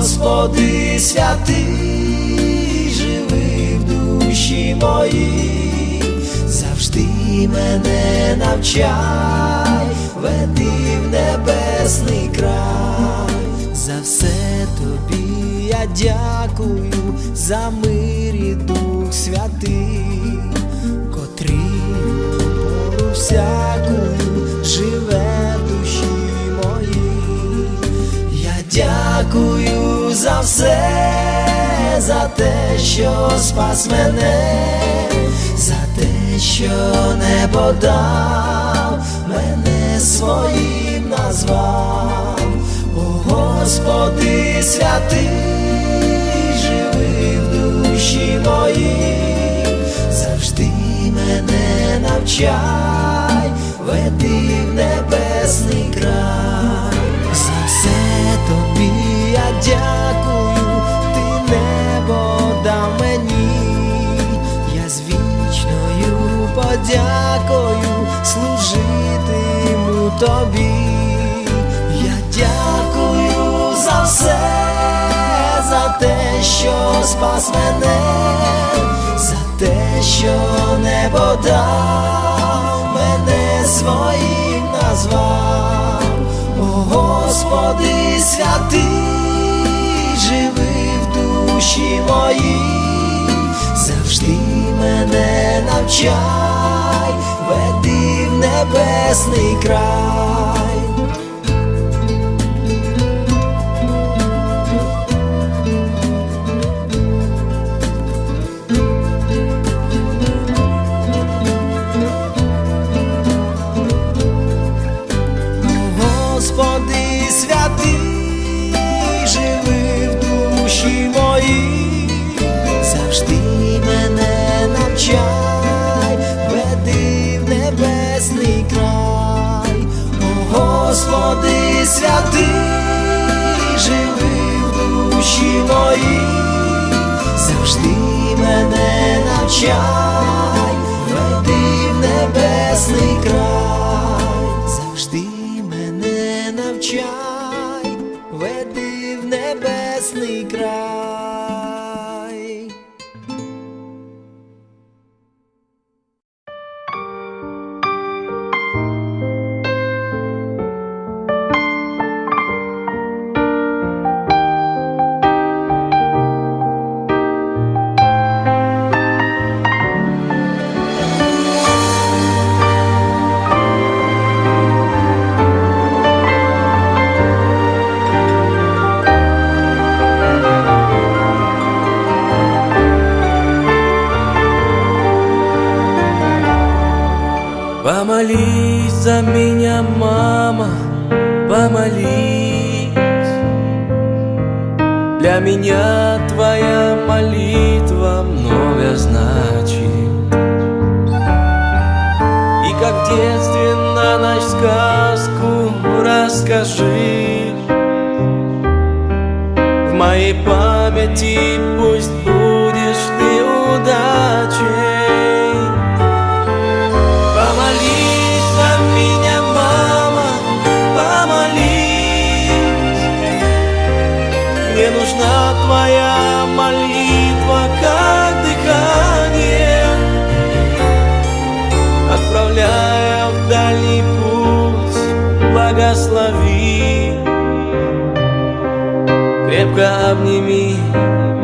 Господи святий, живи в душі моїй, завжди мене навчай, веди в небесний край, за все тобі я дякую, за мир і Дух святий, котрий пору всякую живе дякую за все, за те, що спас мене, за те, що небо дав, мене своїм назвав, О Господи святий, живи в душі моїй, завжди мене навчай, веди в небесний край, за все тобі дякую, ти небо дав мені, я з вічною подякою служитиму тобі, я дякую за все, за те, що спас мене, за те, що небо дав, мене своїм назвав, Господи святий, живи в душі моїй, завжди мене навчай, веди в небесний край. Господи святий, живи в душі моїй, завжди мене навчай, Помолись за меня, мама, помолись. Для меня твоя молитва много значит. И как в детстве на ночь сказку расскажи. В моей памяти пусть твоя молитва, как дыхание Отправляя в дальний путь, благослови. Крепко обними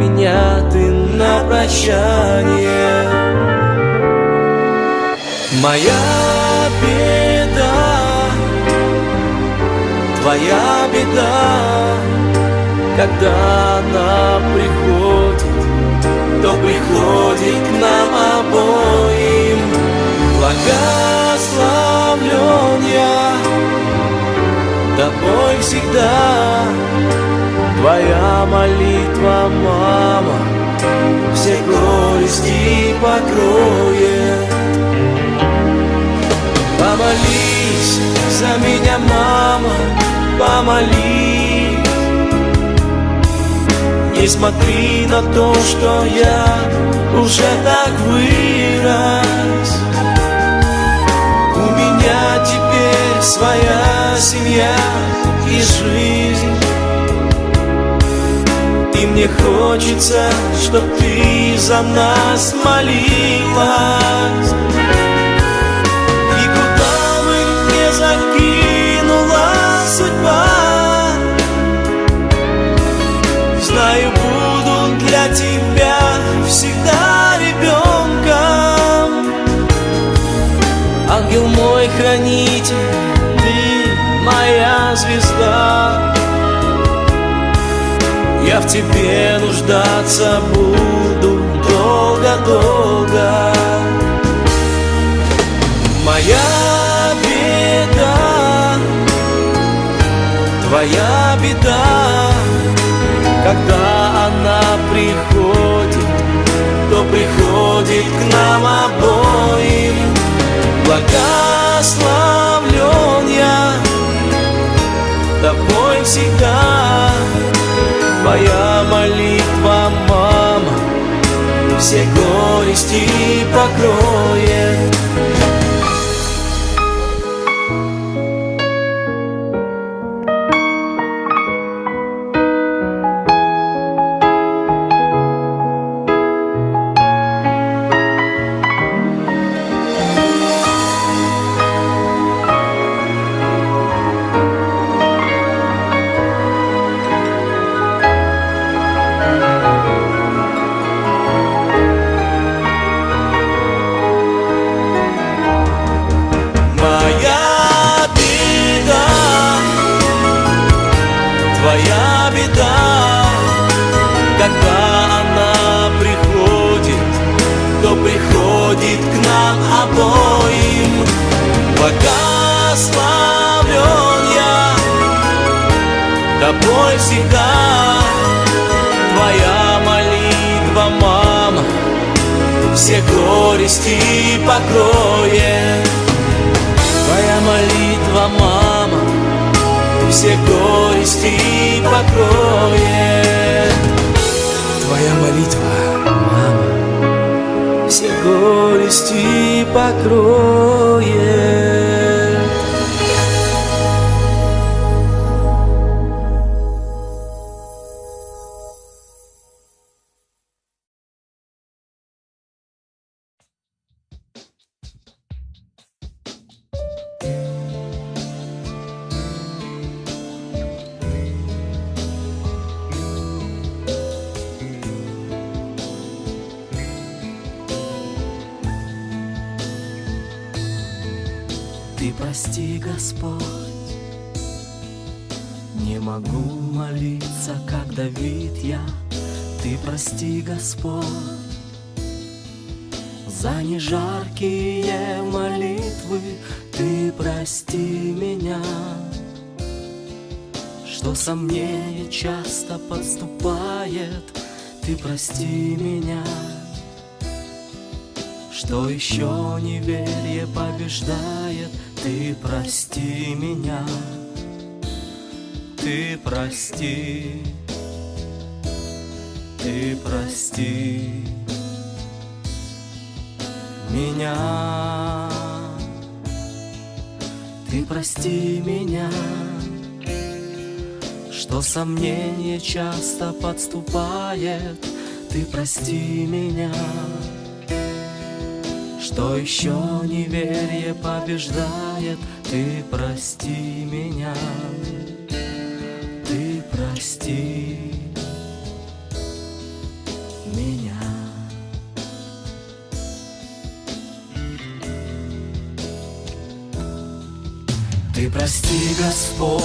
меня ты на прощание. Моя беда, твоя беда, когда она приходит, то приходит к нам обоим. Благословлен я тобой всегда, твоя молитва, мама, все горести покроет. Помолись за меня, мама, помолись. Не смотри на то, что я уже так вырос. У меня теперь своя семья и жизнь. И мне хочется, чтоб ты за нас молилась. Звезда. Я в тебе нуждаться буду долго-долго. Моя беда, твоя беда, когда она приходит, то приходит к нам обоим. Благословлен тобой всегда. Твоя молитва, мама, все горести покроет. Тобой всегда, твоя молитва, мама, все горести покроет. Твоя молитва, мама, все горести покроет. Твоя молитва, мама, все горести покроет. Прости, Господь, не могу молиться, как Давид я. Ты прости, Господь, за нежаркие молитвы. Ты прости меня, что сомнение часто подступает. Ты прости меня что еще неверие побеждает, ты прости меня, ты прости, ты прости. Меня, ты прости меня, что сомнение часто подступает, ты прости меня что еще неверие побеждает, ты прости меня, ты прости меня. Ты прости, Господь,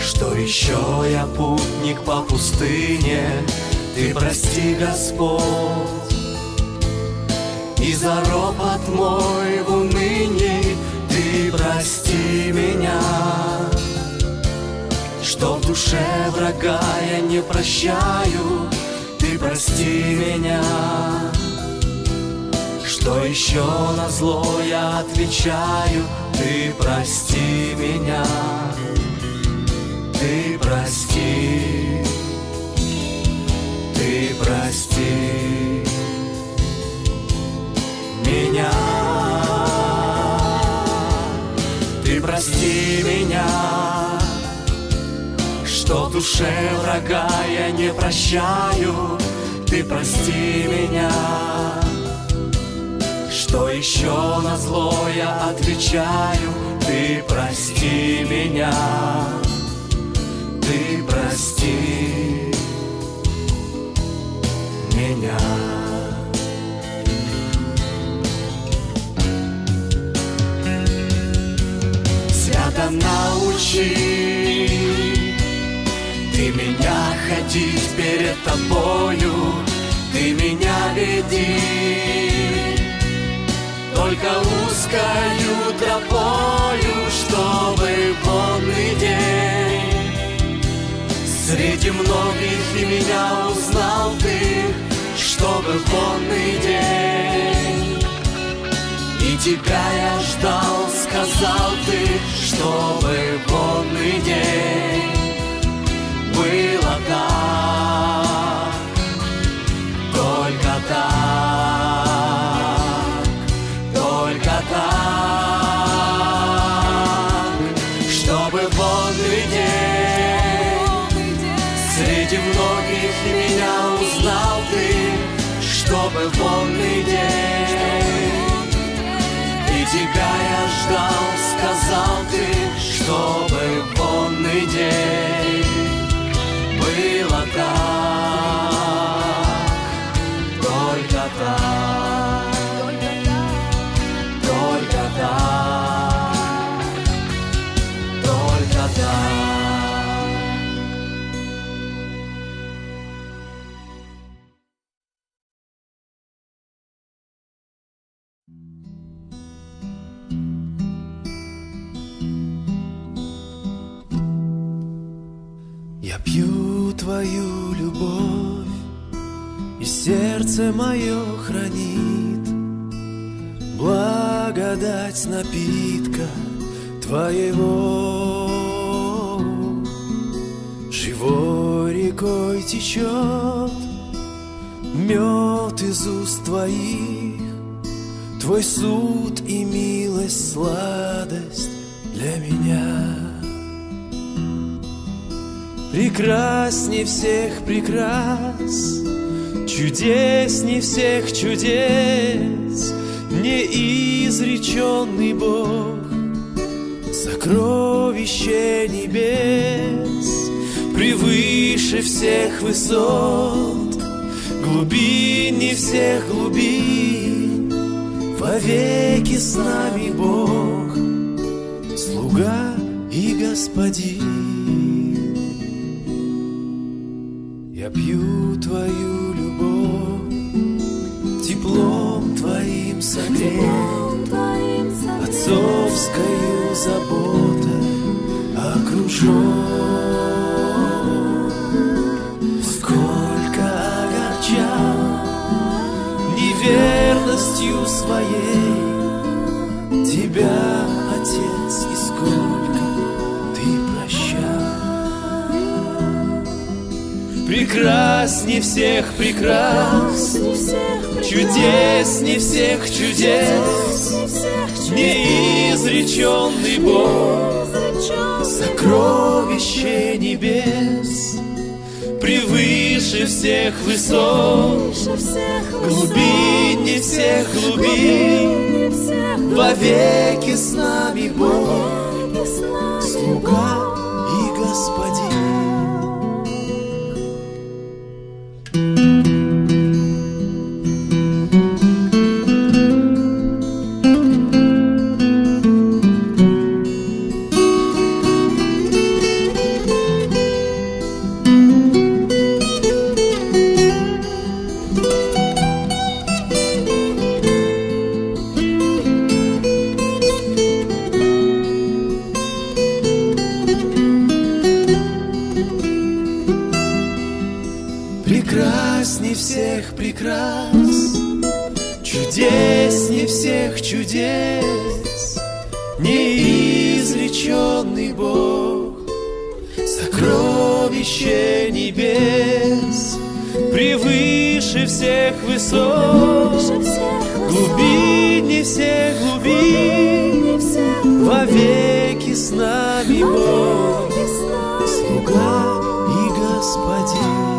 что еще я путник по пустыне. Ты прости, Господь, и за ропот мой в унынии Ты прости меня. Что в душе врага я не прощаю Ты прости меня. Что еще на зло я отвечаю Ты прости меня. Ты прости. Ты прости меня. Ты прости меня Что душе врага я не прощаю. Ты прости меня Что еще на зло я отвечаю. Ты прости меня Ты прости меня Свято научи. Ты меня ходить перед тобою Ты меня веди. Только узкою тропою Чтобы полный день. Среди многих и меня узнал ты Чтобы полный день. И тебя я ждал, сказал ты, чтобы полный день было так, только так, только так, чтобы полный день среди многих меня узнал ты, чтобы полный день. И тебя я ждал, сказал ты, чтобы полный день сердце мое хранит благодать напитка твоего. Живой рекой течет мед из уст твоих, твой суд и милость, сладость для меня. Прекрасней всех прекрас, чудесней всех чудес, неизреченный Бог, сокровище небес, превыше всех высот, глубине всех глубин, вовеки с нами Бог, слуга и господин. Я пью твою согрет, отцовскою заботой окружен. Сколько огорчал неверностью своей тебя, Отец, и сколько ты прощал. Прекрасней всех прекрас, чудесней всех чудес, неизреченный Бог, сокровище небес, превыше всех высот, глубине всех глубин, вовеки с нами Бог, слуга и господин. бездонный Бог, сокровище небес, превыше всех высот, глубине всех глубин, во веки с нами Бог, слуга и господин.